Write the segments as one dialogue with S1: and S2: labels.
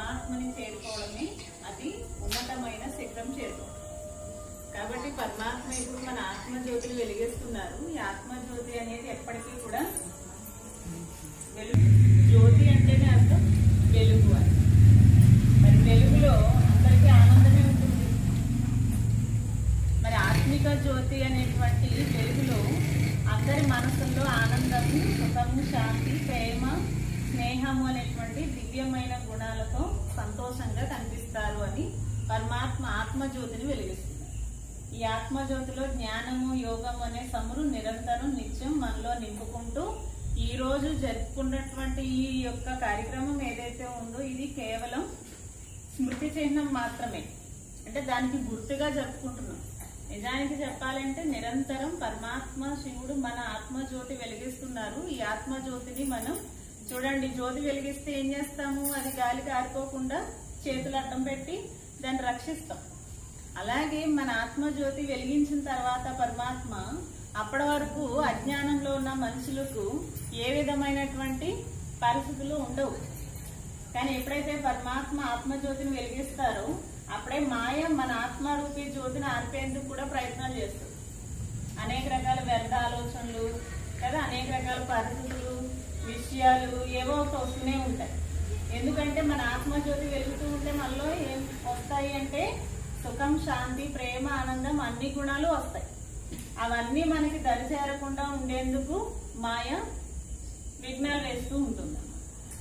S1: పరమాత్మని చేరుకోవడమే అది ఉన్నతమైన శిఖరం చేరుకోవడం కాబట్టి పరమాత్మ ఇప్పుడు మన ఆత్మజ్యోతిని వెలిగిస్తున్నారు. ఈ ఆత్మజ్యోతి అనేది ఎప్పటికీ కూడా వెలుగు జ్యోతి అంటేనే అర్థం వెలుగు అని మరి వెలుగులో అందరికీ ఆనందమే ఉంటుంది మరి ఆత్మిక జ్యోతి అనేటువంటి వెలుగులో అందరి మనసుల్లో ఆనందము సుఖము శాంతి ప్రేమ స్నేహము అనేటువంటి దివ్యమైన గుణాలతో సంతోషంగా కనిపిస్తారు అని పరమాత్మ ఆత్మజ్యోతిని వెలిగిస్తుంది. ఈ ఆత్మజ్యోతిలో జ్ఞానము యోగం అనే సమురు నిరంతరం నిత్యం మనలో నింపుకుంటూ ఈ రోజు జరుపుకున్నటువంటి ఈ యొక్క కార్యక్రమం ఏదైతే ఉందో ఇది కేవలం స్మృతి చిహ్నం మాత్రమే. అంటే దానికి గుర్తుగా జరుపుకుంటున్నాం. నిజానికి చెప్పాలంటే నిరంతరం పరమాత్మ శివుడు మన ఆత్మజ్యోతి వెలిగిస్తున్నారు. ఈ ఆత్మజ్యోతిని మనం చూడండి జ్యోతి వెలిగిస్తే ఏం చేస్తాము? అది గాలికి ఆరిపోకుండా చేతులు అడ్డం పెట్టి దాన్ని రక్షిస్తాం. అలాగే మన ఆత్మజ్యోతి వెలిగించిన తర్వాత పరమాత్మ అప్పటి వరకు అజ్ఞానంలో ఉన్న మనుషులకు ఏ విధమైనటువంటి పరిస్థితులు ఉండవు. కానీ ఎప్పుడైతే పరమాత్మ ఆత్మజ్యోతిని వెలిగిస్తారో అప్పుడే మాయ మన ఆత్మరూపి జ్యోతిని ఆర్పేందుకు కూడా ప్రయత్నాలు చేస్తుంది. అనేక రకాల వ్యర్థ ఆలోచనలు కదా అనేక రకాల పరిస్థితులు విషయాలు ఏవో ఒకటి వస్తూనే ఉంటాయి. ఎందుకంటే మన ఆత్మజ్యోతి వెలుగుతూ వస్తాయి అంటే సుఖం శాంతి ప్రేమ ఆనందం అన్ని గుణాలు వస్తాయి. అవన్నీ మనకి దరిచేరకుండా ఉండేందుకు మాయ విఘ్నాలు వేస్తూ ఉంటుంది.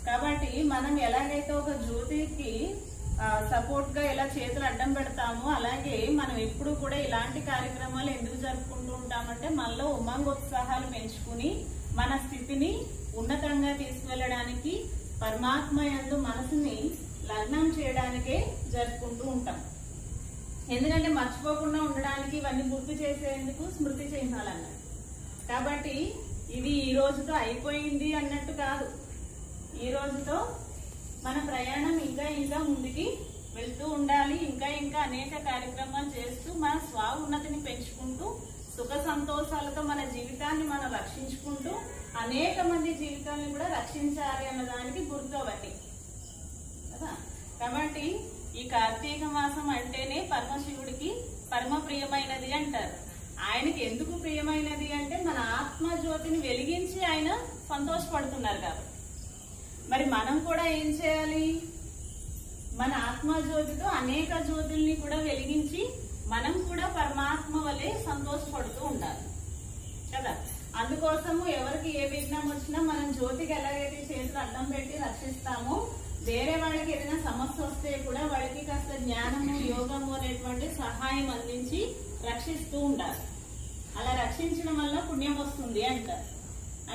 S1: కాబట్టి మనం ఎలాగైతే ఒక జ్యోతికి సపోర్ట్గా ఎలా చేతులు అడ్డం పెడతామో అలాగే మనం ఎప్పుడు కూడా ఇలాంటి కార్యక్రమాలు ఎందుకు జరుపుకుంటూ ఉంటామంటే మనలో ఉమంగోత్సాహాలు పెంచుకుని మన స్థితిని ఉన్నతంగా తీసుకువెళ్ళడానికి పరమాత్మ ఎందు మనసుని లగ్నం చేయడానికే ఎందుకంటే మర్చిపోకుండా ఉండడానికి ఇవన్నీ గుర్తు చేసేందుకు స్మృతి చిహ్నాలు కాబట్టి ఇది ఈ రోజుతో అయిపోయింది అన్నట్టు కాదు. ఈ రోజుతో మన ప్రయాణం ఇంకా ఇంకా ముందుకి వెళ్తూ ఉండాలి. ఇంకా ఇంకా అనేక కార్యక్రమాలు చేస్తూ మన స్వ ఉన్నతిని పెంచుకుంటూ సుఖ సంతోషాలతో మన జీవితాన్ని మనం రక్షించుకుంటూ అనేక మంది జీవితాలను కూడా రక్షించాలి అన్న దానికి గుర్తు అవన్నీ కదా? కాబట్టి ఈ కార్తీక మాసం అంటేనే పరమశివుడికి పరమ ప్రియమైనది అంటారు. ఆయనకి ఎందుకు ప్రియమైనది అంటే మన ఆత్మ జ్యోతిని వెలిగించి ఆయన సంతోషపడుతున్నారు కాబట్టి. మరి మనం కూడా ఏం చేయాలి? మన ఆత్మ జ్యోతితో అనేక జ్యోతుల్ని కూడా వెలిగించి మనం కూడా పరమాత్మ వలె సంతోషపడుతూ ఉండాలి. కదా? అందుకోసము ఎవరికి ఏ విఘ్నం వచ్చినా మనం జ్యోతికి ఎలాగైతే చేతులు అడ్డం పెట్టి రక్షిస్తామో వేరే వాళ్ళకి ఏదైనా సమస్య వస్తే కూడా వాళ్ళకి కాస్త జ్ఞానము యోగము అనేటువంటి సహాయం అందించి రక్షిస్తూ ఉంటారు. అలా రక్షించడం వల్ల పుణ్యం వస్తుంది అంటారు.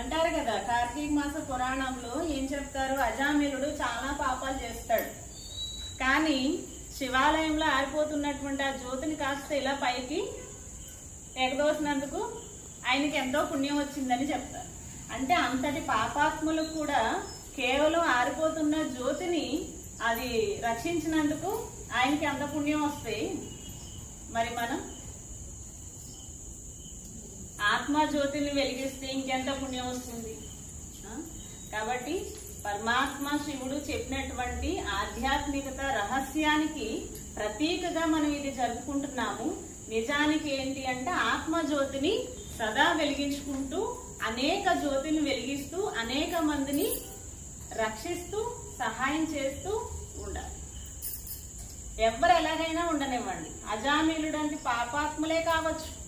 S1: అంటారు కదా కార్తీక మాస పురాణంలో ఏం చెప్తారు? అజామిలుడు చాలా పాపాలు చేస్తాడు. కానీ శివాలయంలో ఆరిపోతున్నటువంటి ఆ జ్యోతిని కాస్త ఇలా పైకి ఎగదోసినందుకు ఆయనకి ఎంతో పుణ్యం వచ్చిందని చెప్తారు. అంటే అంతటి పాపాత్ములు కూడా కేవలం ఆరిపోతున్న జ్యోతిని అది రక్షించినందుకు ఆయనకి అంత పుణ్యం వస్తాయి. మరి మనం ఆత్మ జ్యోతిని వెలిగిస్తే ఇంకెంత పుణ్యం వస్తుంది? కాబట్టి పరమాత్మ శివుడు చెప్పినటువంటి ఆధ్యాత్మికత రహస్యానికి ప్రతీకగా మనం ఇది జరుపుకుంటున్నాము. నిజానికి ఏంటి అంటే ఆత్మ జ్యోతిని సదా వెలిగించుకుంటూ అనేక జ్యోతిని వెలిగిస్తూ అనేక మందిని రక్షిస్తూ సహాయం చేస్తూ ఉండాలి. ఎవరు ఎలాగైనా ఉండనివ్వండి. అజామీలుడంటి పాపాత్ములే కావచ్చు.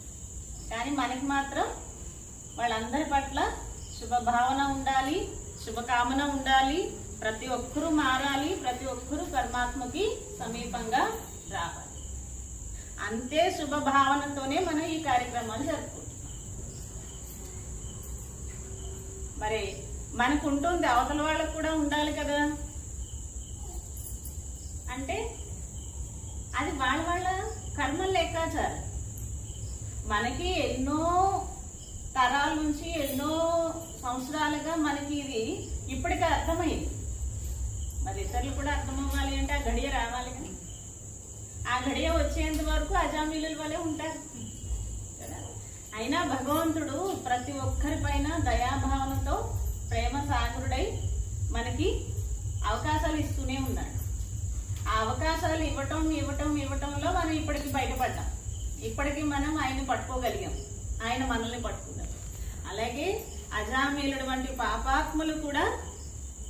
S1: కానీ మనకి మాత్రం వాళ్ళందరి పట్ల శుభభావన ఉండాలి శుభకామన ఉండాలి ప్రతి ఒక్కరూ మారాలి ప్రతి ఒక్కరూ పరమాత్మకి సమీపంగా రావాలి. అంతే శుభభావనతోనే మనం ఈ కార్యక్రమాలు జరుపుకుంటున్నాం. మరి మనకు ఉంటుంది అవతల వాళ్ళకు కూడా ఉండాలి కదా. అంటే అది వాళ్ళ వాళ్ళ కర్మల లెక్కాచారం. మనకి ఎన్నో తరాల నుంచి ఎన్నో సంవత్సరాలుగా మనకి ఇది ఇప్పటికే అర్థమైంది. మరి ఇతరులు కూడా అర్థం అవ్వాలి అంటే ఆ గడియ రావాలి కానీ ఆ గడియ వచ్చేంత వరకు అజామీలుల వలె ఉంటారు. కదా? అయినా భగవంతుడు ప్రతి ఒక్కరి పైన దయాభావనతో ప్రేమ సాగరుడై మనకి అవకాశాలు ఇస్తూనే ఉన్నాడు. ఇవ్వటం ఇవ్వటం ఇవ్వటంలో మనం ఇప్పటికి బయటపడ్డాం. ఇప్పటికి మనం ఆయన పట్టుకోగలిగాం. ఆయన మనల్ని పట్టుకున్నాం అలాగే అజామీలుడు వంటి పాపాత్మలు కూడా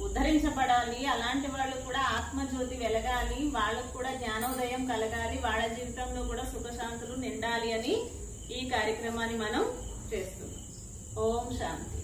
S1: ఉద్ధరించబడాలి. అలాంటి వాళ్ళు కూడా ఆత్మజ్యోతి వెలగాలి. వాళ్ళకు కూడా జ్ఞానోదయం కలగాలి. వాళ్ళ జీవితంలో కూడా సుఖశాంతులు నిండాలి అని ఈ కార్యక్రమాన్ని మనం చేస్తున్నాం. ఓం శాంతి.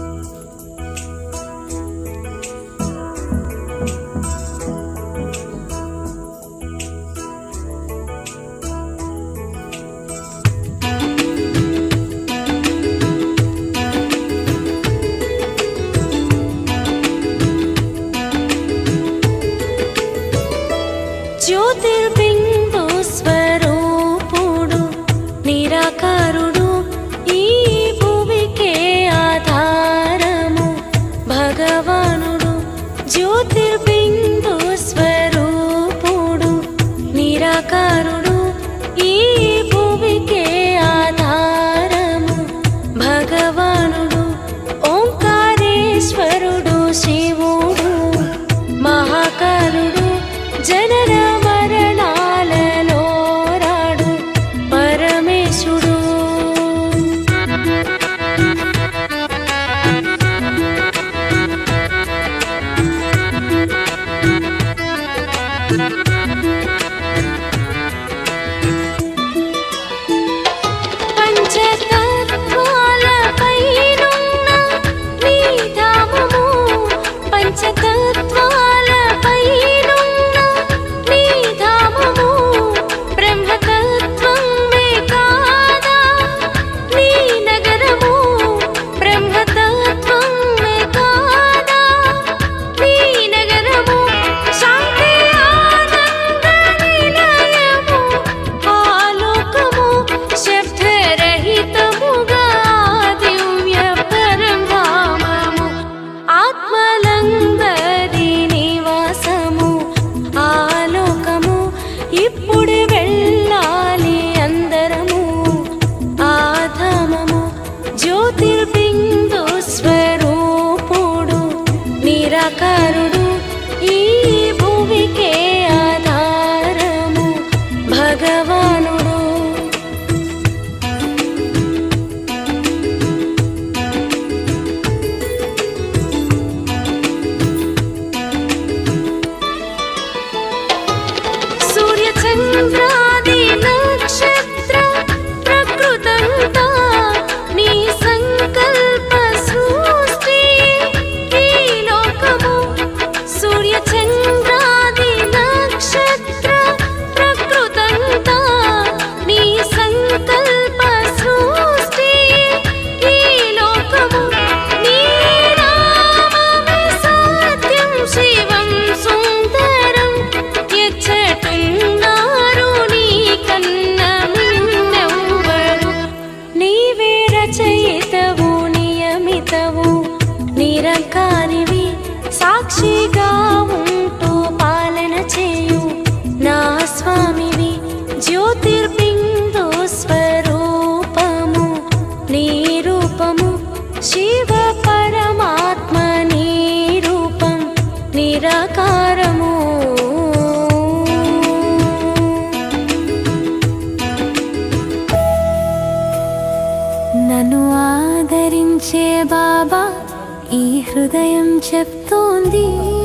S2: చంద్రాది సాక్షిగా ఉంటూ పాలన చేయు. నా స్వామివి జ్యోతిర్బిందు స్వరూపము నీ రూపము శివ పరమాత్మ నీ రూపం నిరాకారము. నన్ను ఆదరించే బాబా ఈ హృదయం చెప్ 第一